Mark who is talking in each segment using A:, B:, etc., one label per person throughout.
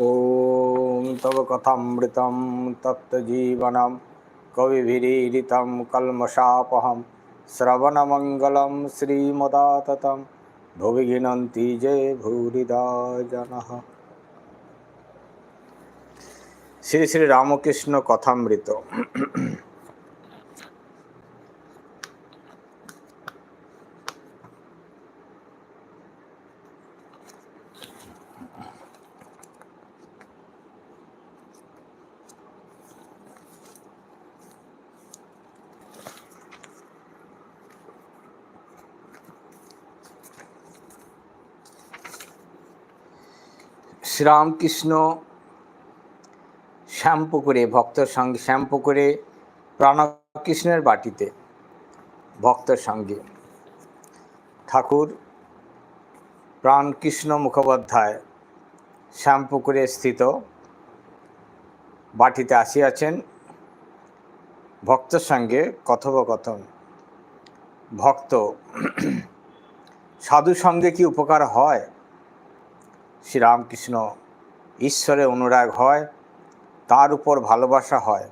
A: ॐ तव कथामृतं तप्तजीवनं कविभिरीडितं कल्मषापहं श्रवणमङ्गलं श्रीमदाततं भुवि गिनन्ति जे भूरिदा जनः শ্রী শ্রী রামকৃষ্ণ কথামৃত শ্রীরামকৃষ্ণ শ্যাম্পু করে, ভক্তর সঙ্গে শ্যাম্পু করে প্রাণকৃষ্ণের বাটিতে, ভক্তর সঙ্গে। ঠাকুর প্রাণকৃষ্ণ মুখোপাধ্যায় শ্যাম্পু করে স্থিত বাটিতে আসিয়াছেন। ভক্তর সঙ্গে কথোপকথন। ভক্ত সাধু সঙ্গে কি উপকার হয়? শ্রীরামকৃষ্ণ ঈশ্বরে অনুরাগ হয়, তার উপর ভালোবাসা হয়।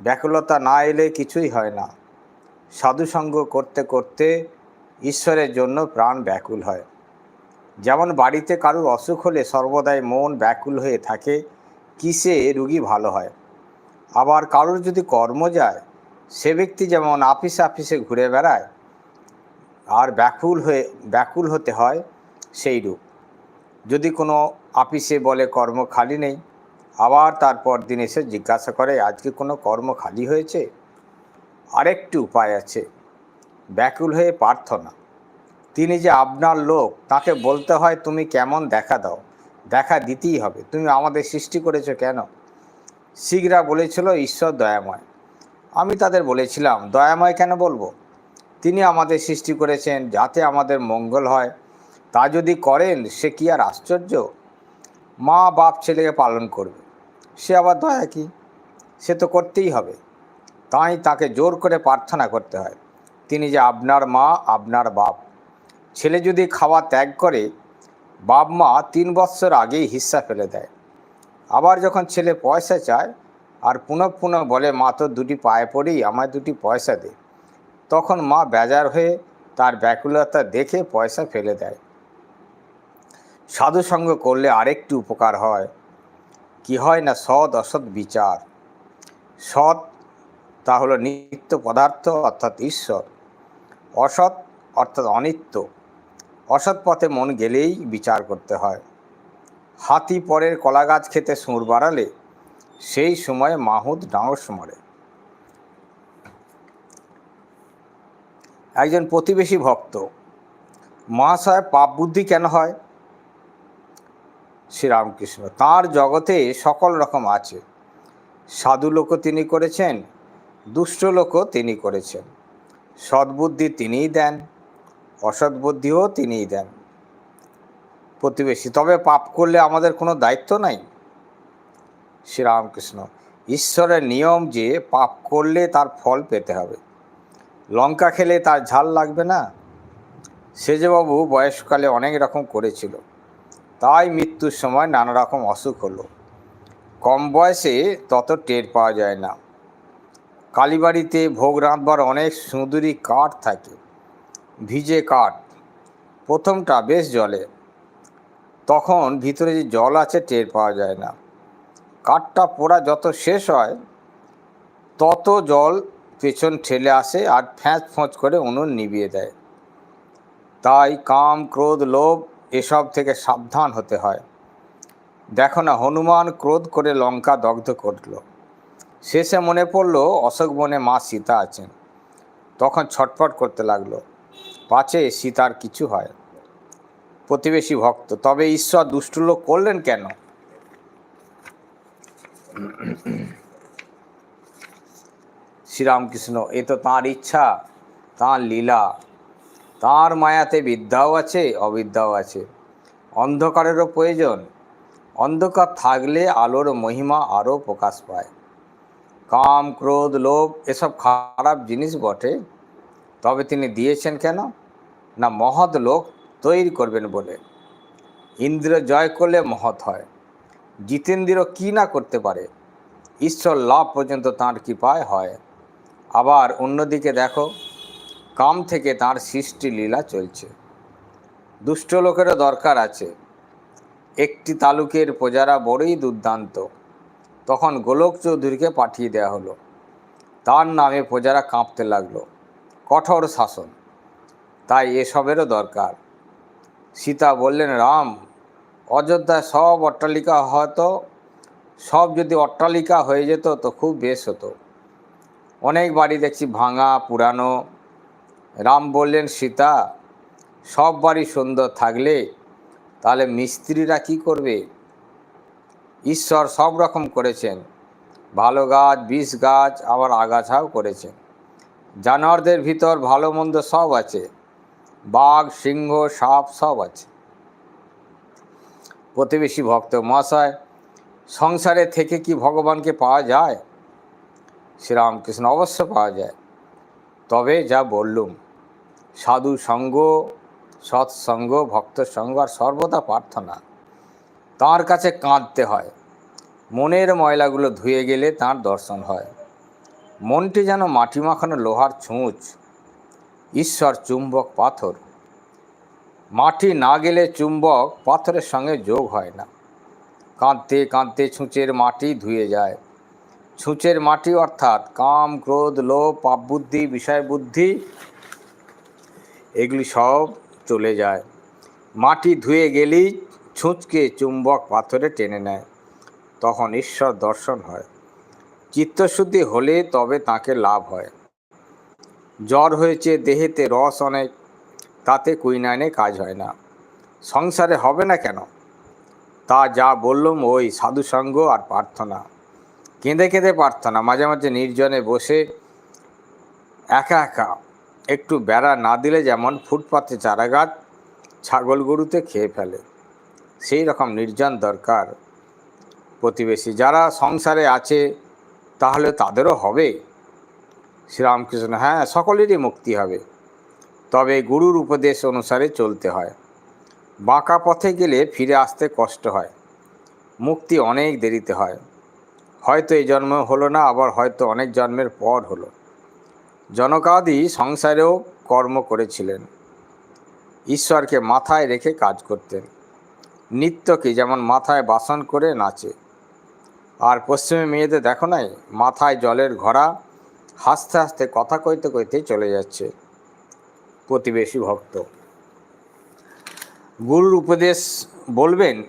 A: ব্যাকুলতা না এলে কিছুই হয় না। সাধুসঙ্গ করতে করতে ঈশ্বরের জন্য প্রাণ ব্যাকুল হয়। যেমন বাড়িতে কারুর অসুখ হলে সর্বদাই মন ব্যাকুল হয়ে থাকে, কিসে রুগী ভালো হয়? আবার কারুর যদি কর্ম যায়, সে ব্যক্তি যেমন আফিসে আফিসে ঘুরে বেড়ায়, আর ব্যাকুল হয়ে, ব্যাকুল হতে হয় সেই রূপ। যদি কোনো আপিসে বলে কর্ম খালি নেই। আবার তারপর দিন এসে জিজ্ঞাসা করে, আজকে কোনো কর্ম খালি হয়েছে? আরেকটি উপায় আছে। ব্যাকুল হয়ে প্রার্থনা। তিনি যে আপনার লোক, তাকে বলতে হয়, তুমি কেমন দেখা দাও। দেখা দিতেই হবে। তুমি আমাদের সৃষ্টি করেছ কেন? শিখরা বলেছিল, ঈশ্বর দয়াময়। আমি তাদের বলেছিলাম, দয়াময় কেন বলব? তিনি আমাদের সৃষ্টি করেছেন যাতে আমাদের মঙ্গল হয়। তা যদি করেন, সে কি আর আশ্চর্য? মা বাপ ছেলেকে পালন করবে। সে আবার দয়া কি? সে তো করতেই হবে। তাই তাকে জোর করে প্রার্থনা করতে হয়। তিনি যে আপনার মা, আপনার বাপ। ছেলে যদি খাওয়া ত্যাগ করে, বাপ মা তিন বৎসর আগেই হিস্সা ফেলে দেয়। আবার যখন ছেলে পয়সা চায় আর পুনঃ পুনঃ বলে, মা তো দুটি পায়ে পড়েই আমায় দুটি পয়সা দে। তখন মা বেজার হয়ে তার ব্যাকুলতা দেখে পয়সা ফেলে দেয়। সাধুসঙ্গ করলে আরেকটি উপকার হয়। কি হয় না সৎ অসৎ বিচার। সৎ তা হলো নিত্য পদার্থ অর্থাৎ ঈশ্বর। অসৎ অর্থাৎ অনিত্য। অসৎ পথে মন গেলেই বিচার করতে হয়। হাতি পরের কলা গাছ খেতে সুর বাড়ালে সেই সময় মাহুদ ডাঁস মরে। একজন প্রতিবেশী ভক্ত, মহাশয় পাপ বুদ্ধি কেন হয়? শ্রীরামকৃষ্ণ। তার জগতে সকল রকম আছে। সাধু লোকও তিনি করেছেন দুষ্ট লোকও তিনি করেছেন। সদ্বুদ্ধি তিনিই দেন অসৎ বুদ্ধিও তিনিই দেন। প্রতিবেশী, তবে পাপ করলে আমাদের কোনো দায়িত্ব নাই? শ্রীরামকৃষ্ণ, ঈশ্বরের নিয়ম যে পাপ করলে তার ফল পেতে হবে। লঙ্কা খেলে তার ঝাল লাগবে না? সেজবাবু বয়সকালে অনেক রকম করেছিল। তাই মৃত্যুর সময় নানা রকম অসুখ হলো। কম বয়সে তত টের পাওয়া যায় না। কালীবাড়িতে ভোগ রাঁধবার অনেক সুঁদুরি কাঠ থাকে। ভিজে কাঠ, প্রথমটা বেশ জলে। তখন ভিতরে যে জল আছে টের পাওয়া যায় না। কাঠটা পোড়া যত শেষ হয়, তত জল পেছন ঠেলে আসে আর ফ্যাঁচ ফোঁচ করে উনুন নিভিয়ে দেয়। তাই কাম, ক্রোধ, লোভ এসব থেকে সাবধান হতে হয়। দেখো না, হনুমান ক্রোধ করে লঙ্কা দগ্ধ করল। শেষে মনে পড়ল, অশোক বনে মা সীতা আছেন। তখন ছটফট করতে লাগল। পাছে সীতার কিছু হয়। প্রতিবেশী ভক্ত, তবে ঈশ্বর দুষ্টুলোক করলেন কেন? শ্রীরামকৃষ্ণ, এ তো তাঁর ইচ্ছা, তাঁর লীলা। তাঁর মায়াতে বিদ্যাও আছে, অবিদ্যাও আছে। অন্ধকারেরও প্রয়োজন। অন্ধকার থাকলে আলোর মহিমা আরও প্রকাশ পায়। কাম, ক্রোধ, লোভ এসব খারাপ জিনিস বটে। তবে তিনি দিয়েছেন কেন? না, মহৎ লোক তৈরি করবেন বলে। ইন্দ্র জয় করলে মহৎ হয়। জিতেন্দ্র কি না করতে পারে? ঈশ্বর লাভ পর্যন্ত তাঁর কৃপায় হয়। আবার অন্যদিকে দেখো কাম থেকে তাঁর সৃষ্টি লীলা চলছে। দুষ্ট লোকেরও দরকার আছে। একটি তালুকের প্রজারা বড়ই দুর্দান্ত। তখন গোলক চৌধুরীকে পাঠিয়ে দেওয়া হলো। তার নামে প্রজারা কাঁপতে লাগল। কঠোর শাসন। তাই এসবেরও দরকার। সীতা বললেন, রাম, অযোধ্যায় সব অট্টালিকা হয়তো সব যদি অট্টালিকা হয়ে যেত তো খুব বেশ হতো। অনেক বাড়ি দেখছি ভাঙা, পুরানো। রাম বললেন, সীতা, সব বাড়ি সুন্দর থাকলে তাহলে মিস্ত্রিরা কি করবে? ঈশ্বর সব রকম করেছেন। ভালো গাছ বিষ গাছ, আবার আগাছাও করেছেন। জানোয়ারদের ভিতর ভালো মন্দ সব আছে। বাঘ, সিংহ, সাপ সব আছে। প্রতিবেশী ভক্ত মহাশয়, সংসারে থেকে কি ভগবানকে পাওয়া যায়? শ্রীরামকৃষ্ণ অবশ্য পাওয়া যায়। তবে যা বললুম সাধু সঙ্গ সৎসঙ্গ ভক্ত সঙ্গ আর সর্বদা প্রার্থনা। তাঁর কাছে কাঁদতে হয়। মনের ময়লাগুলো ধুয়ে গেলে তাঁর দর্শন হয়। মনটি যেন মাটি মাখানো লোহার ছুঁচ, ঈশ্বর চুম্বক পাথর। মাটি না গেলে চুম্বক পাথরের সঙ্গে যোগ হয় না। কাঁদতে কাঁদতে ছুঁচের মাটি ধুয়ে যায়। ছুঁচের মাটি অর্থাৎ কাম, ক্রোধ, লোভ পাপ বুদ্ধি বিষয় বুদ্ধি এগুলি সব চলে যায়। মাটি ধুয়ে গেলেই ছুঁচকে চুম্বক পাথরে টেনে নেয়। তখন ঈশ্বর দর্শন হয়। চিত্তশুদ্ধি হলে তবে তাকে লাভ হয়। জ্বর হয়েছে, দেহেতে রস অনেক, তাতে কুইনাইনে কাজ হয় না। সংসারে হবে না কেন? তা যা বললুম ওই সাধুসঙ্গ আর প্রার্থনা। কেঁদে কেঁদে প্রার্থনা, মাঝে মাঝে নির্জনে বসে একা একা একটু বেড়া না দিলে যেমন ফুটপাতে চারা গাছ ছাগল গরুতে খেয়ে ফেলে। সেই রকম নির্জন দরকার। প্রতিবেশী যারা সংসারে আছে, তাহলে তাদেরও হবে। শ্রীরামকৃষ্ণ হ্যাঁ সকলেরই মুক্তি হবে। তবে গুরুর উপদেশ অনুসারে চলতে হয়। বাঁকা পথে গেলে ফিরে আসতে কষ্ট হয়। মুক্তি অনেক দেরিতে হয়। হয়তো এই জন্ম হলো না, আবার হয়তো অনেক জন্মের পর হলো। জনকাদি সংসারেও কর্ম করেছিলেন। ঈশ্বরকে মাথায় রেখে কাজ করতেন। নিত্যকে যেমন মাথায় বাসন করে নাচে। আর পশ্চিমে মেয়েদের দেখো নাই, মাথায় জলের ঘোড়া হাসতে হাসতে কথা কইতে কইতে চলে যাচ্ছে প্রতিবেশী ভক্ত। গুরুর উপদেশ বলবেন,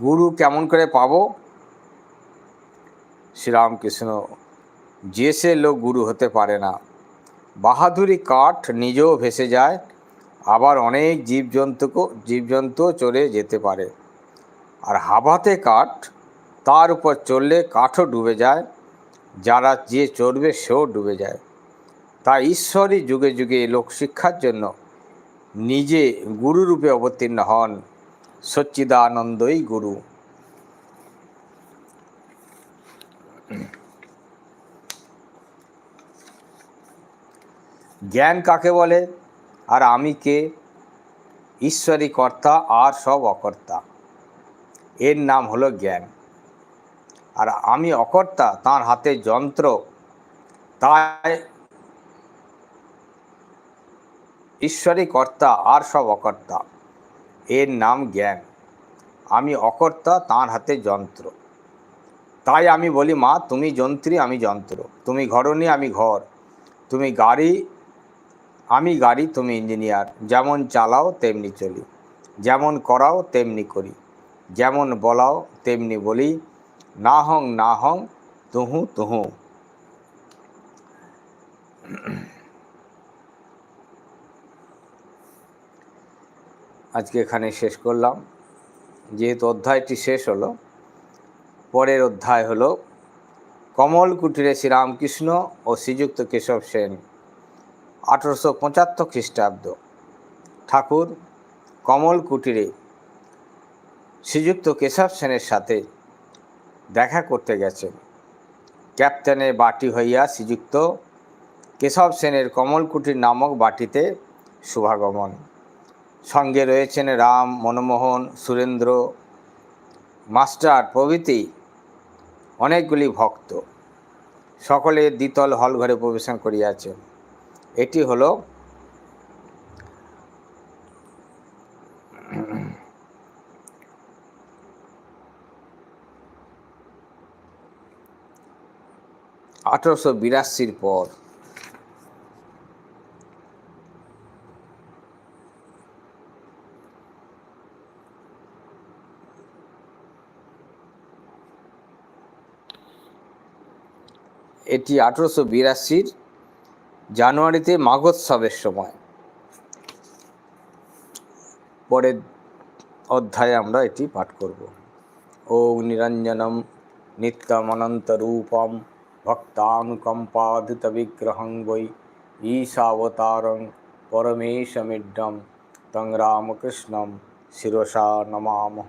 A: গুরু কেমন করে পাবো? শ্রীরামকৃষ্ণ যে সে লোক গুরু হতে পারে না। বাহাদুরি কাঠ নিজেও ভেসে যায়, আবার অনেক জীবজন্তুকেও জীবজন্তুও চলে যেতে পারে। আর হাবাতে কাঠ, তার উপর চললে কাঠও ডুবে যায়, যারা যে চড়বে সেও ডুবে যায়। তাই ঈশ্বরই যুগে যুগে লোকশিক্ষার জন্য নিজে গুরুরূপে অবতীর্ণ হন। সচ্চিদানন্দই গুরু। জ্ঞান কাকে বলে? আর আমি কে? ঈশ্বরী কর্তা, আর সব অকর্তা। এর নাম হলো জ্ঞান। আর আমি অকর্তা, তার হাতে যন্ত্র। তাই ঈশ্বরী কর্তা, আর সব অকর্তা। এর নাম জ্ঞান। আমি অকর্তা, তার হাতে যন্ত্র। তাই আমি বলি, মা, তুমি যন্ত্রী, আমি যন্ত্র। তুমি ঘরণী, আমি ঘর। তুমি গাড়ি আমি গাড়ি, তুমি ইঞ্জিনিয়ার। যেমন চালাও, তেমনি চলি। যেমন করাও, তেমনি করি। যেমন বলাও, তেমনি বলি। না হং না হং, তুহু তুহু। আজকে এখানে শেষ করলাম। যেহেতু অধ্যায়টি শেষ হলো, পরের অধ্যায় হলো, কমল কুটিরে শ্রীরামকৃষ্ণ ও শ্রীযুক্ত কেশব সেন। আঠেরোশো পঁচাত্তর খ্রিস্টাব্দ। ঠাকুর কমল কুটিরে শ্রীযুক্ত কেশব সেনের সাথে দেখা করতে গেছেন। ক্যাপ্টেনে বাটি হইয়া শ্রীযুক্ত কেশব সেনের কমল কুটির নামক বাটিতে শুভাগমন। সঙ্গে রয়েছেন রাম মনমোহন, সুরেন্দ্র, মাস্টার প্রভৃতি অনেকগুলি ভক্ত। সকলে দ্বিতল হল ঘরে প্রবেশন করিয়াছেন। এটি হলো আঠারোশো বিরাশির পর। এটি আঠেরোশো বিরাশির জানুয়ারিতে মাঘোৎসবের সময়। পরের অধ্যায়ে আমরা এটি পাঠ করব। ও নিরঞ্জনম নিত্যমনন্তরূপম ভক্তানুকম্পাদিত বিগ্রহং বৈ ঈশাবতারং পরমেশমিড্ডম তং রামকৃষ্ণম শিরসা নমামহ